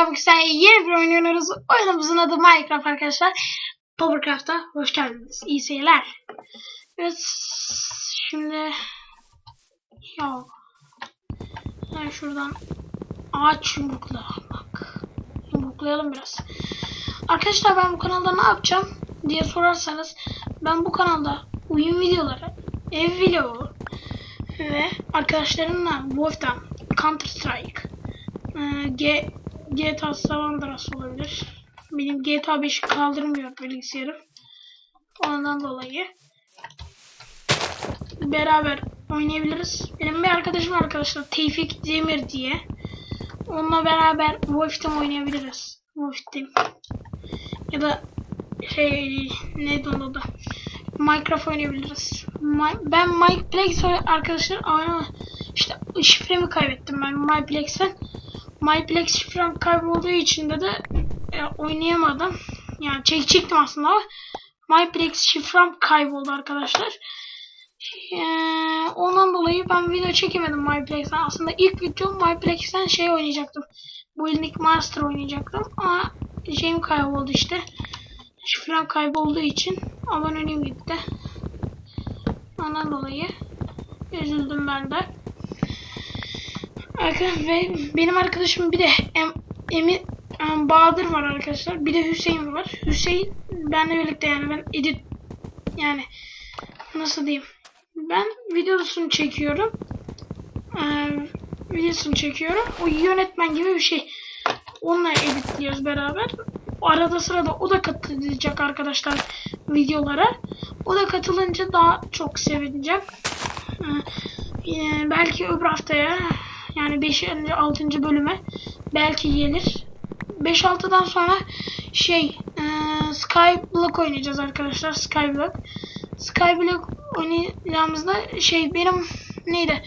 arkadaşlar bugün sizlerle yeni bir oynuyoruz. Oyunumuzun adı Minecraft arkadaşlar. Powercraft'a hoş geldiniz. İyi seyirler. Evet şimdi ya ben şuradan ağaç yumrukla bak yumruklayalım biraz. Arkadaşlar ben bu kanalda ne yapacağım diye sorarsanız ben bu kanalda oyun videoları, ev vlogu ve arkadaşlarımla Wolf'tan Counter Strike G GTA San Andreas olabilir. Benim GTA 5'i kaldırmıyor bilgisayarım. Ondan dolayı beraber oynayabiliriz. Benim bir arkadaşım arkadaşlar Tevfik Demir diye. Onunla beraber Wolf Team oynayabiliriz. Wolf Team. Ya da şey neydi onun adı? Minecraft oynayabiliriz. My- ben MyPlex arkadaşlar ama işte şifremi kaybettim ben MyPlex'ten. MyPlex şifrem kaybolduğu için de de e, oynayamadım. Yani çekecektim aslında ama MyPlex şifrem kayboldu arkadaşlar. E, ondan dolayı ben video çekemedim MyPlex'ten. Aslında ilk videom MyPlex'ten şey oynayacaktım. Building Master oynayacaktım ama şeyim kayboldu işte. Şifrem kaybolduğu için aboneliğim gitti. Ondan dolayı üzüldüm ben de. Arkadaşlar benim arkadaşım bir de em, Emin em, Bahadır var arkadaşlar. Bir de Hüseyin var. Hüseyin benle birlikte yani ben edit yani nasıl diyeyim? Ben videosunu çekiyorum. Ee, videosunu çekiyorum. O yönetmen gibi bir şey. Onunla editliyoruz beraber. Arada sırada o da katılacak arkadaşlar videolara. O da katılınca daha çok sevineceğim. Ee, belki öbür haftaya yani 5. 6. bölüme belki gelir. 5-6'dan sonra şey e, Skyblock oynayacağız arkadaşlar. Skyblock. Skyblock oynayacağımızda şey benim neydi?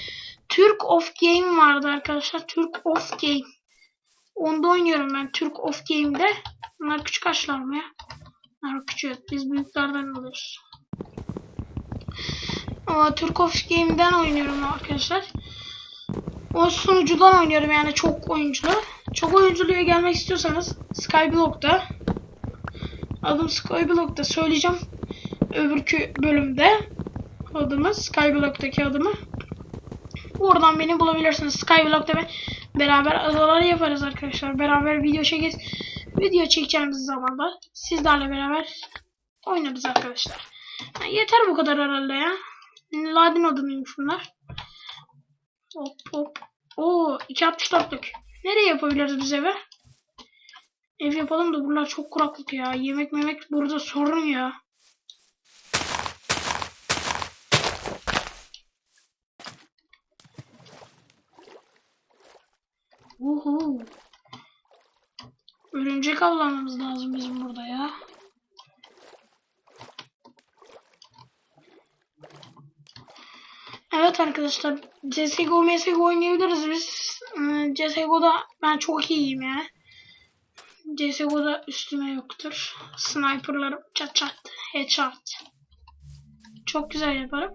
Türk of Game vardı arkadaşlar. Türk of Game. Onda oynuyorum ben Türk of Game'de. Bunlar küçük açlar mı ya? Bunlar küçük. Biz büyüklerden alıyoruz. Ama Türk of Game'den oynuyorum arkadaşlar. O sunucudan oynuyorum yani çok oyunculu. Çok oyunculuğa gelmek istiyorsanız Skyblock'ta adım Skyblock'ta söyleyeceğim. Öbürkü bölümde adımı Skyblock'taki adımı. Oradan beni bulabilirsiniz. Skyblock'ta ben beraber adalar yaparız arkadaşlar. Beraber video çekeriz. Video çekeceğimiz zaman da sizlerle beraber oynarız arkadaşlar. Ha, yeter bu kadar herhalde ya. Ladin adımıymış bunlar. Hop hop. Oo 2.64'lük. Nereye yapabiliriz biz eve? Ev yapalım da buralar çok kuraklık ya. Yemek memek burada sorun ya. Uhu. Örümcek avlamamız lazım bizim burada ya. Evet arkadaşlar CSGO MSGO oynayabiliriz biz. Ee, CSGO'da ben çok iyiyim ya. CSGO'da üstüme yoktur. Sniper'larım çat çat headshot. Çok güzel yaparım.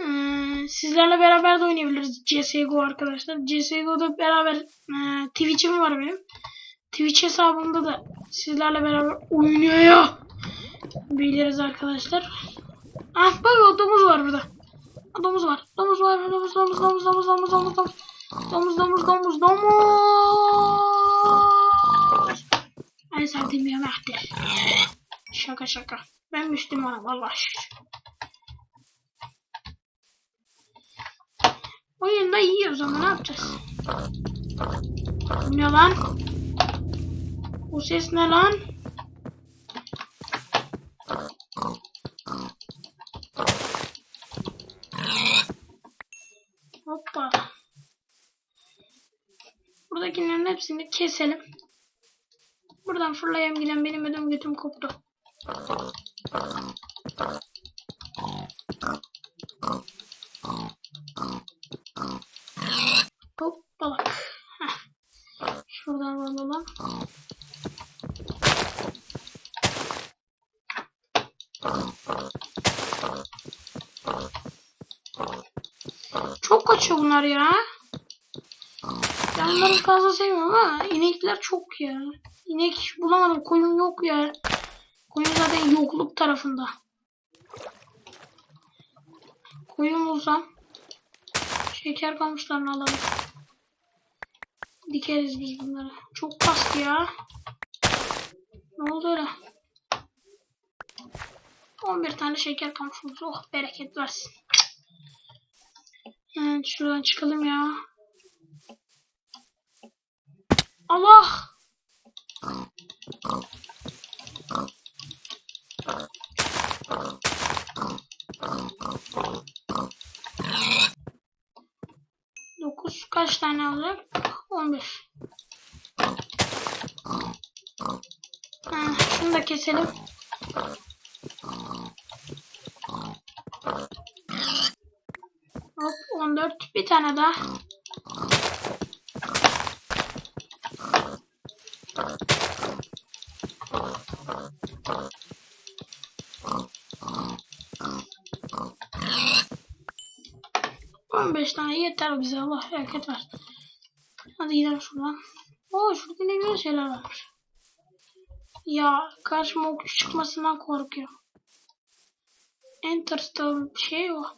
Ee, sizlerle beraber de oynayabiliriz CSGO arkadaşlar. CSGO'da beraber e, Twitch'im var benim. Twitch hesabımda da sizlerle beraber oynuyor. Biliriz arkadaşlar. Ah bak o domuz var burada. Domuz var. Domuz var. Domuz domuz domuz domuz domuz domuz domuz. Domuz domuz domuz domuz. En sevdiğim yemektir. Şaka şaka. Ben Müslümanım Allah şükür. Oyunda yiyoruz ama ne yapacağız? Ne lan? Bu ses ne lan? Hepsini keselim. Buradan fırlayayım giden benim ödüm götüm koptu. Hop balık. Heh. Şuradan alalım. Çok kaçıyor bunlar ya. Ben bunları fazla sevmiyorum ama inekler çok ya. İnek bulamadım. Koyun yok ya. Koyun zaten yokluk tarafında. Koyun bulsam. Şeker kamışlarını alalım. Dikeriz biz bunları. Çok kastı ya. Ne oldu öyle? 11 tane şeker kamışımız. Oh bereket versin. Evet şuradan çıkalım ya. Allah! Dokuz kaç tane alacak? On bir. Ha, şunu da keselim. Hop 14. Bir tane daha. On beş tane yeter bize Allah bereket ver. Hadi gidelim şuradan. Oo şurada ne güzel şeyler varmış. Ya karşıma okçu çıkmasından korkuyorum. Enter'da bir şey yok.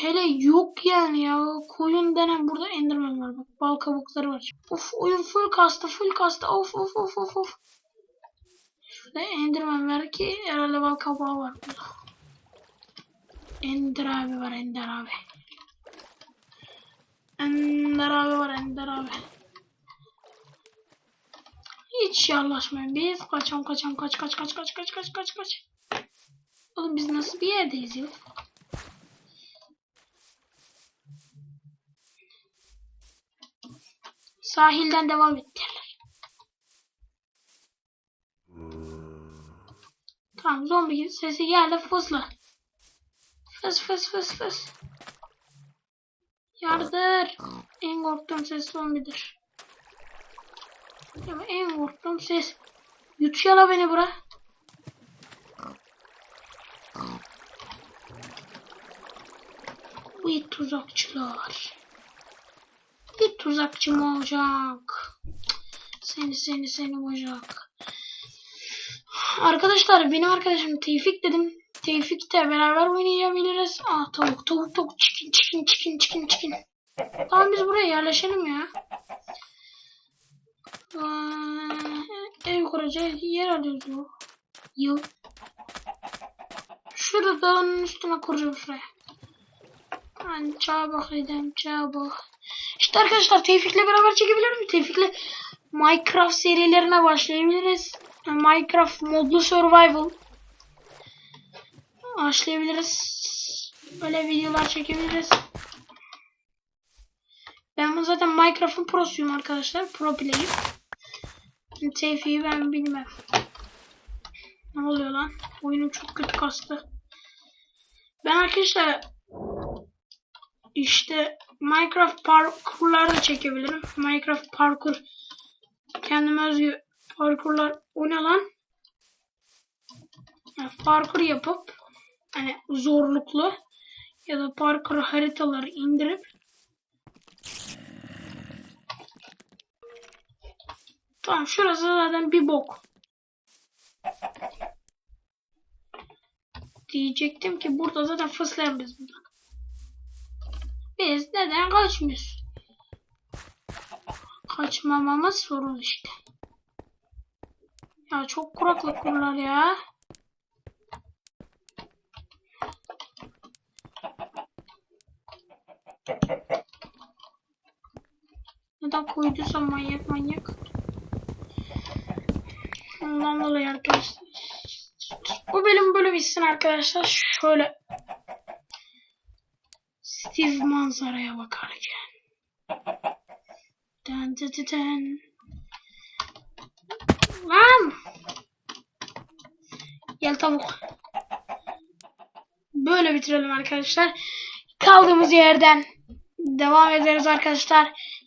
Hele yok yani ya. Koyun denen burada Enderman var bak. Bal kabukları var. Of oyun full kastı full kastı. Of of of of of. Şurada Enderman var ki herhalde bal kabağı var burada. Ender abi var Ender abi. Ender abi var Ender abi. Hiç yaklaşmayın biz. Kaçam kaçam kaç kaç kaç kaç kaç kaç kaç kaç. Oğlum biz nasıl bir yerdeyiz ya? Sahilden devam et derler. Tamam zombi sesi geldi fısla. Fıs fıs fıs fıs. Yardır. En korktuğum ses zombidir. Ya en korktuğum ses. Yutuyor la beni bura. Bu tuzakçılar. Bir tuzakçı mı olacak? Seni seni seni olacak. Arkadaşlar benim arkadaşım Tevfik dedim. Tevfik'le beraber oynayabiliriz. Aa tavuk tavuk tavuk chicken chicken chicken chicken chicken. Tamam biz buraya yerleşelim ya. Aa, ev kuracağız yer arıyoruz ya. Yıl. Şurada dağının üstüne kuracağım şuraya. Yani çabuk edeyim çabuk. İşte arkadaşlar Tevfik'le beraber çekebilir miyim? Tevfik'le Minecraft serilerine başlayabiliriz. Minecraft modlu survival. Başlayabiliriz. Böyle videolar çekebiliriz. Ben bu zaten Minecraft'ın prosuyum arkadaşlar. Pro play'im. Tevfik'i ben bilmem. Ne oluyor lan? Oyunum çok kötü kastı. Ben arkadaşlar işte Minecraft parkurlar da çekebilirim. Minecraft parkur kendime özgü parkurlar o ne lan? Yani parkur yapıp hani zorluklu ya da parkur haritaları indirip Tamam şurası zaten bir bok. Diyecektim ki burada zaten fıslayan biz buradan. Biz neden kaçmıyoruz? Kaçmamamız sorun işte. Ya çok kuraklık bunlar ya. Neden koyduysa manyak manyak. Ondan dolayı arkadaşlar. Bu bölüm böyle arkadaşlar. Şöyle Steve manzaraya bakarken. Dın dın dın. Lan! Gel tavuk. Böyle bitirelim arkadaşlar. Kaldığımız yerden devam ederiz arkadaşlar.